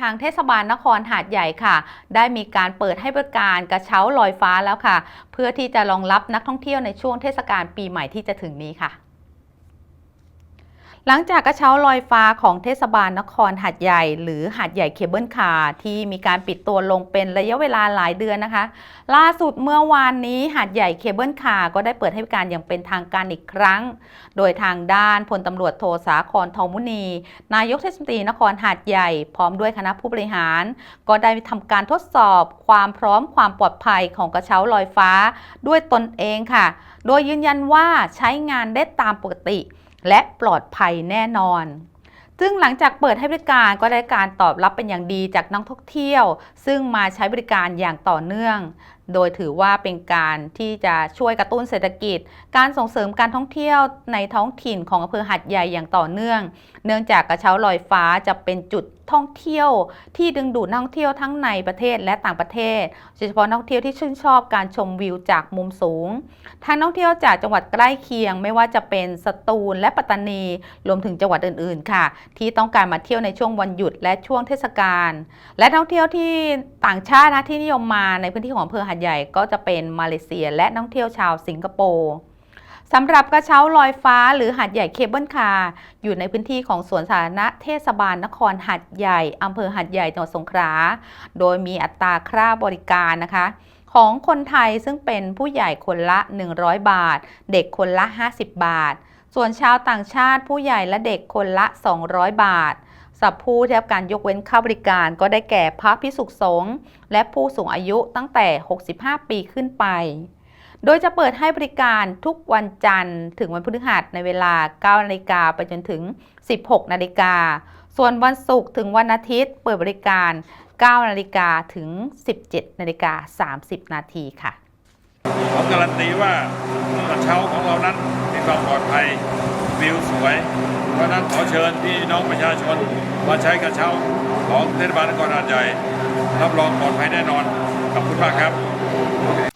ทางเทศบาลนครหาดใหญ่ค่ะ ได้มีการเปิดให้บริการกระเช้าลอยฟ้าแล้วค่ะ เพื่อที่จะรองรับนักท่องเที่ยวในช่วงเทศกาลปีใหม่ที่จะถึงนี้ค่ะ หลังจากกระเช้าลอยฟ้าของเทศบาลนครหาดใหญ่ หรือหาดใหญ่เคเบิลคาร์ที่มีการปิดตัวลงเป็นระยะเวลาหลายเดือนนะคะ ล่าสุดเมื่อวานนี้หาดใหญ่เคเบิลคาร์ก็ได้เปิดให้บริการอย่างเป็นทางการอีกครั้ง โดยทางด้านพลตำรวจโทสาครทองมุนี นายกเทศมนตรีนครหาดใหญ่ พร้อมด้วยคณะผู้บริหาร ก็ได้ทำการทดสอบความพร้อมความปลอดภัยของกระเช้าลอยฟ้า ด้วยตนเองค่ะ โดยยืนยันว่าใช้งานได้ตามปกติ และปลอดภัยแน่นอน ซึ่งหลังจากเปิดให้บริการก็ได้การตอบรับเป็นอย่างดีจากนักท่องเที่ยว ซึ่งมาใช้บริการอย่างต่อเนื่อง โดยถือว่าเป็นการที่จะช่วยกระตุ้นเศรษฐกิจ การส่งเสริมการท่องเที่ยวในท้องถิ่นของอำเภอหัดใหญ่อย่างต่อเนื่อง เนื่องจากกระเช้าลอยฟ้าจะเป็นจุดท่องเที่ยวที่ดึงดูดนักท่องเที่ยวทั้งในประเทศและต่างประเทศโดยเฉพาะนักท่องเที่ยวที่ชื่นชอบการชมวิวจากมุมสูงทางนักท่องเที่ยวจากจังหวัดใกล้เคียง ไม่ว่าจะเป็นสตูลและปัตตานี รวมถึงจังหวัดอื่น ๆ ค่ะ ที่ต้องการมาเที่ยวในช่วงวันหยุดและช่วงเทศกาลและนักท่องเที่ยวที่ต่างชาตินะที่นิยมมาในพื้นที่ของอำเภอหัดใหญ่ก็จะเป็นมาเลเซียและนักท่องเที่ยวชาวสิงคโปร์สำหรับกระเช้าลอยฟ้าหรือหาดใหญ่เคเบิลคาร์อยู่ในพื้นที่ของสวนสาธารณะเทศบาลนครหัดใหญ่อำเภอหัดใหญ่จังหวัดสงขลาโดยมีอัตราค่าบริการนะคะ ของคนไทยซึ่งเป็นผู้ใหญ่คนละ 100 บาท เด็กคนละ 50 บาท ส่วนชาวต่างชาติผู้ใหญ่และเด็กคนละ 200 บาท สับผู้ที่ได้รับการยกเว้นค่าบริการก็ได้แก่พระพิสุสงฆ์และผู้สูงอายุตั้งแต่ 65 ปีขึ้นไป โดยจะเปิดให้บริการทุกวันจันทร์ ถึงวันพฤหัสในเวลา 9 นาฬิกาไปจนถึง 16 นาฬิกา ส่วนวันศุกร์ถึงวันอาทิตย์ เปิดบริการ 9 นาฬิกาถึง 17 นาฬิกา 30 นาทีค่ะขอการันตีว่าเช้าของเรานั้นมีความปลอดภัย วิวสวย เพราะนั้นขอเชิญพี่น้องประชาชนมาใช้กระเช้าของเทศบาลนครหาดใหญ่ รับรองปลอดภัยแน่นอนขอบคุณมากครับ